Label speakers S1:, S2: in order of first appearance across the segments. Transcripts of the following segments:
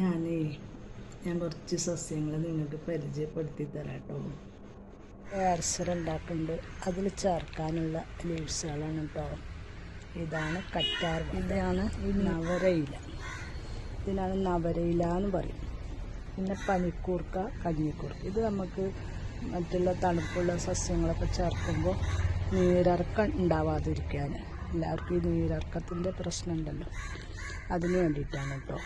S1: ഞാനേ ഞാൻ കുറച്ച് സസ്യങ്ങൾ നിങ്ങൾക്ക് പരിചയപ്പെടുത്തി തരാം കേട്ടോ ഏർസർ ഉണ്ടാക്കുന്നുണ്ട് അതിൽ ചേർക്കാനുള്ള ലീവ്സുകളാണ് കേട്ടോ ഇതാണ് കറ്റാർ ഇതാണ് ഈ നവരയില. ഇതിനാണ് നവരയില എന്ന് പറയും. പിന്നെ പനിക്കൂർക്ക കഞ്ഞിക്കൂർക്ക. ഇത് നമുക്ക് മറ്റുള്ള തണുപ്പുള്ള സസ്യങ്ങളൊക്കെ ചേർക്കുമ്പോൾ നീരിറക്കം ഉണ്ടാവാതിരിക്കാൻ. എല്ലാവർക്കും ഈ നീരിറക്കത്തിന്റെ പ്രശ്നമുണ്ടല്ലോ അതിന് വേണ്ടിയിട്ടാണ് കേട്ടോ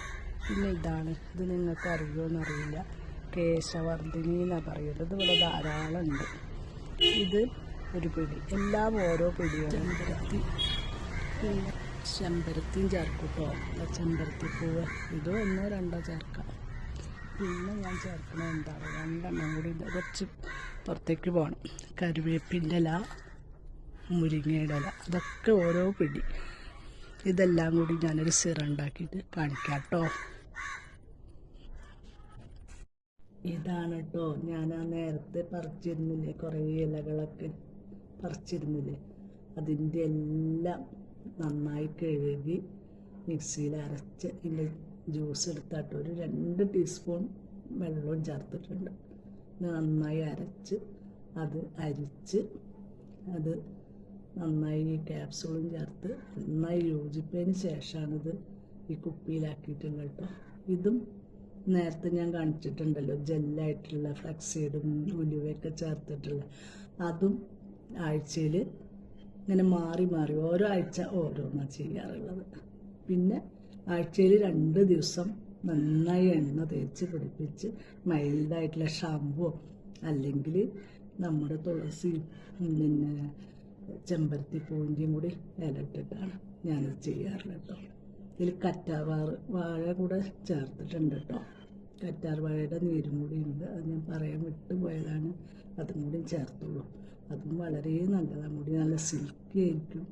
S1: പിന്നെ ഇതാണ്. ഇത് നിങ്ങൾക്ക് അറിയുമോ അറിയില്ല. കേശവർദ്ധിനി എന്നാണ് പറയുന്നത്. ഇത് ഇവിടെ ധാരാളം ഉണ്ട് ഇത് ഒരു പിടി. എല്ലാം ഓരോ പിടിയാണ്. ചെമ്പരത്തി. പിന്നെ ചെമ്പരത്തിയും ചേർക്കും കേട്ടോ ചെമ്പരത്തി പൂവ് ഇത് ഒന്നോ രണ്ടോ ചേർക്കാം. പിന്നെ ഞാൻ ചേർക്കണത് എന്താണ്? രണ്ടെണ്ണം കൂടി കുറച്ച് പുറത്തേക്ക് പോകണം. കരുവേപ്പിന്റെ ഇല മുരിങ്ങയുടെ ഇല. അതൊക്കെ ഓരോ പിടി. ഇതെല്ലാം കൂടി ഞാനൊരു സിറ ഉണ്ടാക്കിയിട്ട് കാണിക്കാം കേട്ടോ. ഇതാണ് കേട്ടോ ഞാൻ ആ നേരത്തെ പറിച്ചിരുന്നില്ലേ? കുറേ ഇലകളൊക്കെ പറിച്ചിരുന്നില്ലേ? അതിന്റെ എല്ലാം നന്നായി കഴുകി മിക്സിയിൽ അരച്ച് ഇതിന്റെ ജ്യൂസ് എടുത്താട്ടോ. ഒരു രണ്ട് ടീസ്പൂൺ വെള്ളവും ചേർത്തിട്ടുണ്ട്. നന്നായി അരച്ച് അത് അരിച്ച് അത് നന്നായി ഈ ക്യാപ്സൂളും ചേർത്ത് നന്നായി യോജിപ്പതിന് ശേഷമാണിത് ഈ കുപ്പിയിലാക്കിയിട്ടുണ്ട് കേട്ടോ. ഇതും നേരത്തെ ഞാൻ കാണിച്ചിട്ടുണ്ടല്ലോ ജെല്ലായിട്ടുള്ള ഫ്ലക്സീഡും ഉലുവയൊക്കെ ചേർത്തിട്ടുള്ള. അതും ആഴ്ചയിൽ ഇങ്ങനെ മാറി മാറി ഓരോ ആഴ്ച ഓരോന്നാണ് ചെയ്യാറുള്ളത്. പിന്നെ ആഴ്ചയിൽ രണ്ട് ദിവസം നന്നായി എണ്ണ തേച്ച് പിടിപ്പിച്ച് മൈൽഡായിട്ടുള്ള ഷാമ്പുവോ അല്ലെങ്കിൽ നമ്മുടെ തുളസി പിന്നെ ചെമ്പരത്തി പൂവിന്റെയും കൂടി ഇലട്ടിട്ടാണ് ഞാനത് ചെയ്യാറുള്ളത് കേട്ടോ. ഇതിൽ കറ്റാർവാറ് വാഴ കൂടെ ചേർത്തിട്ടുണ്ട് കേട്ടോ കറ്റാർ വാഴയുടെ നീരും കൂടി ഉണ്ട്. അത് ഞാൻ പറയാൻ വിട്ടുപോയതാണ് അതും കൂടി ചേർത്തുള്ളൂ അതും വളരെ നല്ലതാണ്. മുടി നല്ല സിൽക്കി ആയിരിക്കും.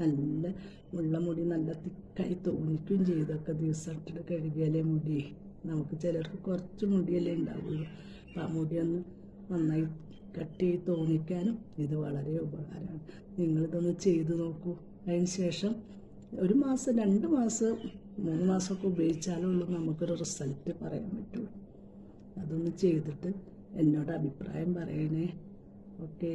S1: നല്ല ഉള്ള മുടി നല്ല തിക്കായി തോന്നിക്കുകയും ചെയ്തൊക്കെ ദിവസം ഇട്ടിട്ട് കഴുകിയാലേ മുടി. നമുക്ക് ചിലർക്ക് കുറച്ച് മുടിയല്ലേ ഉണ്ടാവുള്ളൂ. അപ്പം ആ മുടിയൊന്ന് നന്നായി കട്ടി തോന്നിക്കാനും ഇത് വളരെ ഉപകാരമാണ്. നിങ്ങളിതൊന്ന് ചെയ്തു നോക്കൂ. അതിന് ശേഷം ഒരു മാസം രണ്ട് മാസം മൂന്ന് മാസമൊക്കെ ഉപയോഗിച്ചാലുള്ളൂ നമുക്കൊരു റിസൾട്ട് പറയാൻ പറ്റുള്ളൂ അതൊന്ന് ചെയ്തിട്ട് എന്നോട് അഭിപ്രായം പറയണേ. ഓക്കേ